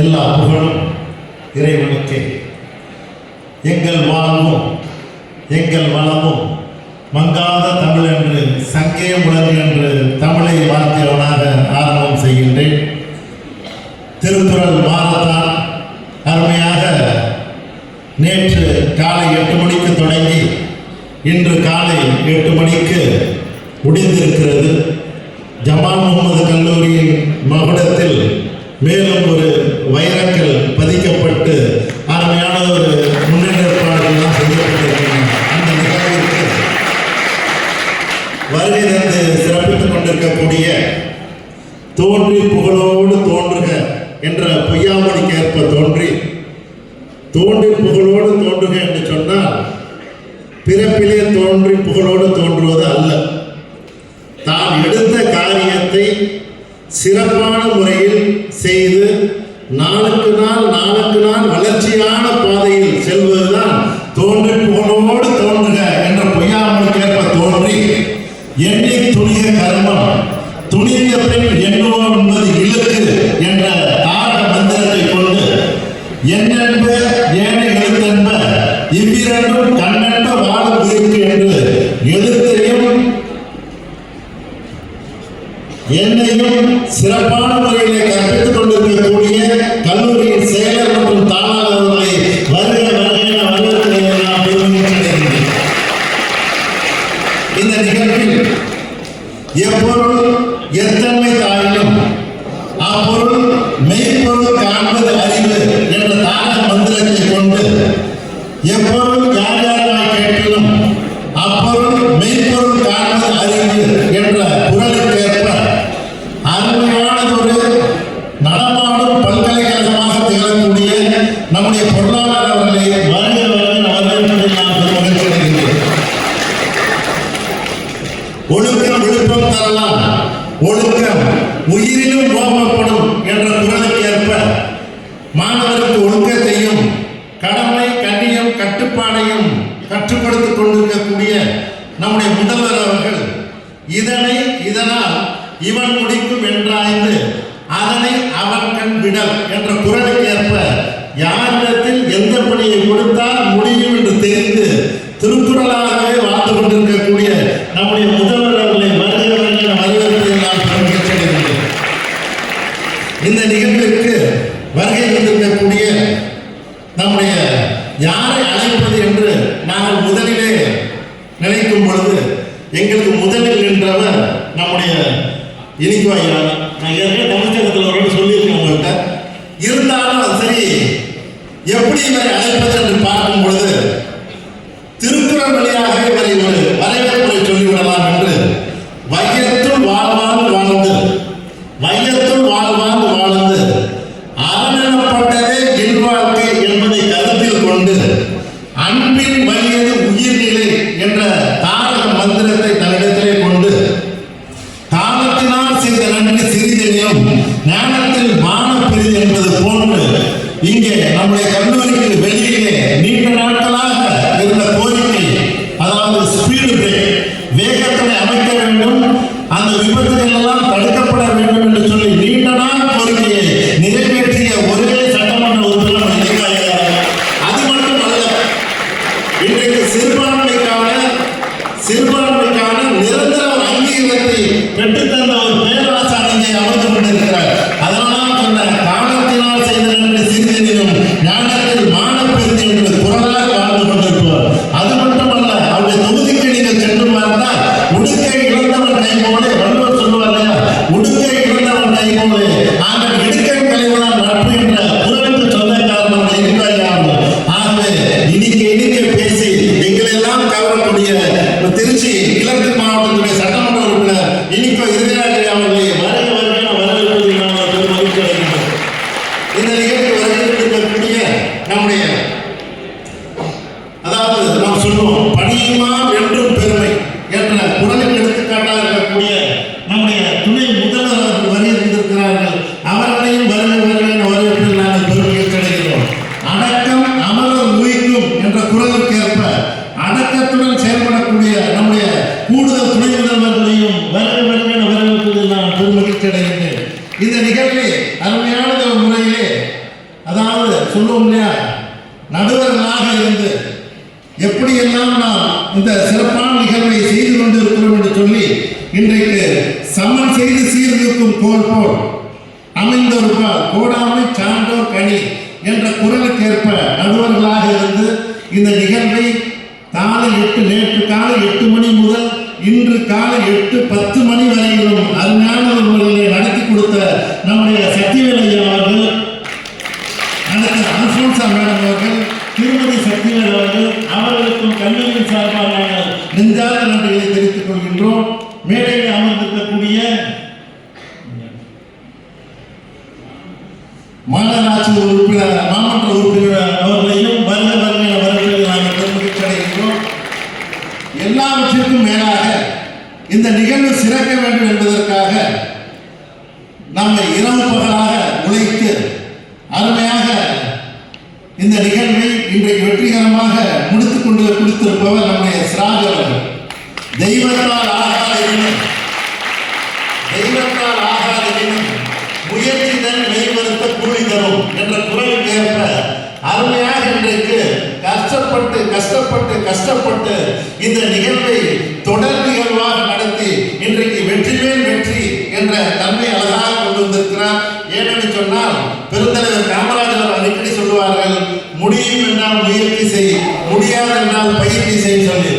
எல்லா புகழும் இறைவனுக்கே. எங்கள் வாழ்வும் எங்கள் வளமும் மங்காத தமிழ் என்று சங்கே முழங்கு என்று தமிழை வார்த்தையவனாக ஆரம்பம் செய்கின்றேன். திருக்குறள் மாறத்தான் அருமையாக நேற்று காலை எட்டு மணிக்கு தொடங்கி இன்று காலை எட்டு மணிக்கு முடிந்திருக்கிறது. ஜமால் முகமது கல்லூரியின் மகுடத்தில் மேலும் ஒரு வைரக்கல் பதிக்கப்பட்டு அருமையான ஒரு முன்னேற்பாடுகள்லாம் செய்யப்பட்டிருக்கின்றன. அந்த நிகழ்விற்கு வருகை தந்து சிறப்பித்துக் கொண்டிருக்கக்கூடிய தோன்றி புகழோடு தோன்றுக என்ற பொய்யாமொழிக்கு ஏற்ப தோன்றி தோன்றி புகழோடு தோன்றுக என்று சொன்னால் பிறப்பிலே தோன்றி புகழோடு தோன்றுவது அல்ல. தான் எடுத்த காரியத்தை சிறப்பான முறையில் செய்து நாளுக்கு நாள் நாளுக்கு நாள் வளர்ச்சியான பாதையில் செல்வதுதான் தோன்றி போனோடு தோன்றுக என்ற பொய்யாமலுக்கேற்ப தோன்றி எண்ணி துணிய கர்மம் துணிந்த பின் எண்ணுவோம் என்பது இழுக்கு என்ற தாரக மந்திரத்தை கொண்டு என்னென்ப ஏனை எழுத்தென்ப இவ்விரண்டும் கண்ணென்ப வாழும் இருக்கு என்று எழுத்தையும் என்னையும் சிறப்பான முறையிலே கற்பித்துக் கொண்டிருக்கக்கூடிய கல்லூரியின் செயலர் மற்றும் தானாளர்களை வருக வருகிற வருகிறேன் நான் பெருமைப்படுகிறேன் இந்த நிகழ்வில் எப்பொருள் எத்தன்மை தாய் ஒழுக்கம் விழுப்பம் தரலாம். ஒழுக்கம் உயிரிலும் கோபப்படும் என்ற குரலுக்கு ஏற்ப மாணவருக்கு ஒழுக்கத்தையும் கடமை கண்ணியம் கட்டுப்பாடையும் கற்றுக் கொடுத்துக் கொண்டிருக்கக்கூடிய நம்முடைய முதல்வர் அவர்கள் இதனை இதனால் இவன் முடிக்கும் என்றாய்ந்து அதனை அவன் கண் விடல் என்ற குரலுக்கு ஏற்ப யாரிடத்தில் எந்த பணியை கொடுத்தால் முடியும் என்று தெரிந்து திருக்குறளாகவே வாழ்ந்து கொண்டிருக்க நம்முடைய முதல்வர் அவர்களை வருக வருக என வரவேற்பதில் நான் பெருமகிழ்ச்சி அடைகின்றேன். இந்த நிகழ்விற்கு வருகை தந்திருக்கக்கூடிய நம்முடைய யாரை அழைப்பது என்று நாங்கள் முதலிலே நினைக்கும் பொழுது எங்களுக்கு முதலில் நின்றவர் நம்முடைய இனிக்குவாயா நான் ஏற்கனவே தமிழ்ச்சங்கத்தில் ஒரு சொல்லியிருக்கேன் உங்கள்கிட்ட. இருந்தாலும் சரி எப்படி இவரை அழைப்பது என்று பார்க்கும் பொழுது திருக்குறள் வழியாக அந்த விபத்துகள் எல்லாம் தடுக்கப்பட வேண்டும் என்று சொல்லி நீண்ட நாள் கோரிக்கையை நிறைவேற்றிய ஒரே சட்டமன்ற உறுப்பினர் இளைஞர் அது மட்டுமல்ல இன்றைக்கு சிறுபான்மைக்கான சிறுபான்மைக்கான நிரந்தர ஒரு அங்கீகாரத்தை பெற்றுத்தந்த ஒரு பேராசான் இங்கே அமர்ந்து கொண்டிருக்கிறார். அதனால் சொன்ன காலத்தினால் செய்த நன்மை சிறிதெனினும் ஞானத்தில் சொல்லுவோம் என்றும் பெருமை என்ற குரலுக்கு எடுத்துக்காட்டாக இருக்கக்கூடிய நம்முடைய துணை முதல்வர் அவர்கள் வருகை அவர்களையும் வருகிறவர்களின் வருக வரவேற்பில் நாங்கள் பெருமையை கிடைக்கிறோம் அடக்கம் அமரர் உயிக்கும் என்ற குரலுக்கு ஏற்ப அடக்கத்துடன் செயல்படக்கூடிய நம்முடைய கூடுதல் துணை முதல்வர்களையும் வருக வருக வரவேற்பதில் நான் பெருமையை கிடைக்கிறேன் இந்த நிகழ்வில் அருமையான ஒரு முறையிலே அதாவது சொல்லுவோம் இல்லையா? நடுவர்களாக இருந்து எப்படியெல்லாம் நாம் இந்த சிறப்பான நிகழ்வை செய்து கொண்டிருக்கிறோம் என்று சொல்லி இன்றைக்கு சமன் செய்து சீர்தூக்கும் கோல் போல் அமைந்தொருப்பால் கோடாமை சான்றோர் கனி என்ற குரலுக்கேற்ப நடுவர்களாக இருந்து இந்த நிகழ்வை காலை எட்டு நேற்று காலை எட்டு மணி முதல் இன்று காலை எட்டு பத்து மணி வரையிலும் அருமையான ஒரு முறையிலே நடத்தி கொடுத்த நம்முடைய சக்திவேல் அவர்கள் அடுத்த அல்போன்சா மேடம் அவர்கள் திருமதி சக்திவேல் அவர்கள் அவர்களுக்கும் கல்லூரியின் சார்பாக நாங்கள் நெஞ்சார்ந்த நன்றிகளை தெரிவித்துக் கொள்கின்றோம். மேடையில் அமர்ந்திருக்கக்கூடிய மாநகராட்சி உறுப்பினர் மாமன்ற உறுப்பினர் அவர்களையும் வருக வருக என வரவேற்று நாங்கள் பெருமகிழ்ச்சி அடைகின்றோம் எல்லாவற்றிற்கும் மேலாக இந்த நிகழ்வு சிறக்க வேண்டும் என்பதற்காக நம்மை இரவு பகலாக உழைத்து அருமையாக இந்த நிகழ்வை இன்றைக்கு வெற்றிகரமாக முடித்துக் கொண்டு கொடுத்திருப்பவர் நம்முடைய சிராஜ் அவர்கள். தெய்வத்தால் ஆகாதெனினும் தெய்வத்தால் ஆகாதெனினும் முயற்சி தன் மெய்வருத்த கூலி தரும் என்ற குரலுக்கு ஏற்ப அருமையாக இன்றைக்கு கஷ்டப்பட்டு கஷ்டப்பட்டு கஷ்டப்பட்டு இந்த நிகழ்வை தொடர் நிகழ்வாக நடத்தி இன்றைக்கு வெற்றி மேல் வெற்றி என்ற தன்மை அழகாக கொண்டு வந்திருக்கிறார். ஏனென்று சொன்னால் பெருந்தலைவர் காமராஜ் செய் முடியாது என்றால் பயிற்சி செய் சொல்லி